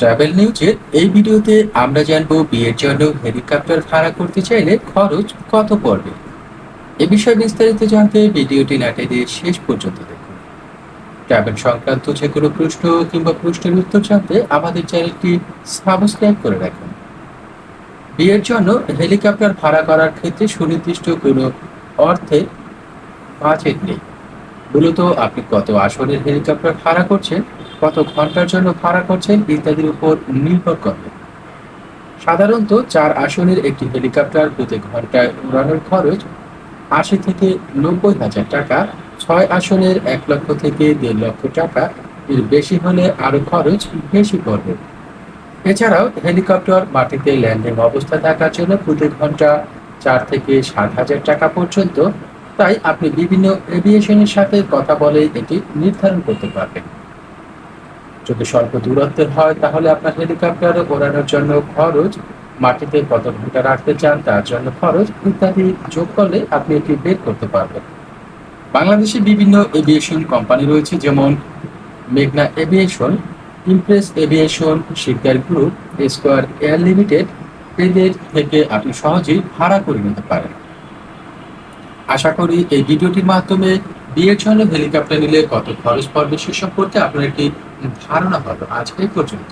Travel নিউজের এই ভিডিওতে আমরা জানব বিয়ের জন্য হেলিকপ্টার ভাড়া করতে চাইলে খরচ কত পড়বে? এ বিষয়ে বিস্তারিত জানতে ভিডিওটি নাটে দিয়ে শেষ পর্যন্ত দেখুন। ট্রাভেল সংক্রান্ত যে কোনো প্রশ্ন কিংবা প্রশ্নের উত্তর জানতে আমাদের চ্যানেলটি সাবস্ক্রাইব করে রাখুন। বিয়ের জন্য হেলিকপ্টার ভাড়া করার ক্ষেত্রে সুনির্দিষ্ট কোনো অর্থে বাজেট নেই। মূলত আপনি কত আসনের হেলিকপ্টার ভাড়া করছেন, কত ঘণ্টার জন্য ভাড়া করছেন ইত্যাদির উপর নির্ভর করে। সাধারণত চার আসনের একটি হেলিকপ্টার প্রতি ঘন্টায় উড়ানোর খরচ আশি থেকে নব্বই হাজার টাকা, ছয় আসনের এক লক্ষ থেকে দেড় লক্ষ টাকা, এর বেশি হলে আরও খরচ বেশি পড়বে। এছাড়াও হেলিকপ্টার মাটিতে ল্যান্ডিং অবস্থা থাকার জন্য প্রতি ঘণ্টা চার থেকে সাত হাজার টাকা পর্যন্ত তাই আপনি বিভিন্ন এভিয়েশনের সাথে কথা বলে এটি নির্ধারণ করতে পারবেন। যদি স্বল্প দূরত্বের হয়, তাহলে আপনার হেলিকপ্টারে ওড়ানোর জন্য খরচ, মাটিতে কত ঘণ্টা রাখতে চান, তার জন্য খরচ ইত্যাদি যোগ করলে আপনি এটি বের করতে পারবেন। বাংলাদেশে বিভিন্ন এভিয়েশন কোম্পানি রয়েছে, যেমন মেঘনা aviation impress aviation Sikdar group square air limited এদের থেকে আপনি সহজেই ভাড়া করে নিতে পারেন। আশা করি এই ভিডিওটির মাধ্যমে জন্য হেলিকপ্টার নিলে কত খরচ পড়বে সে সম্পর্কে আপনার একটি ধারণা হবে। আজকে পর্যন্ত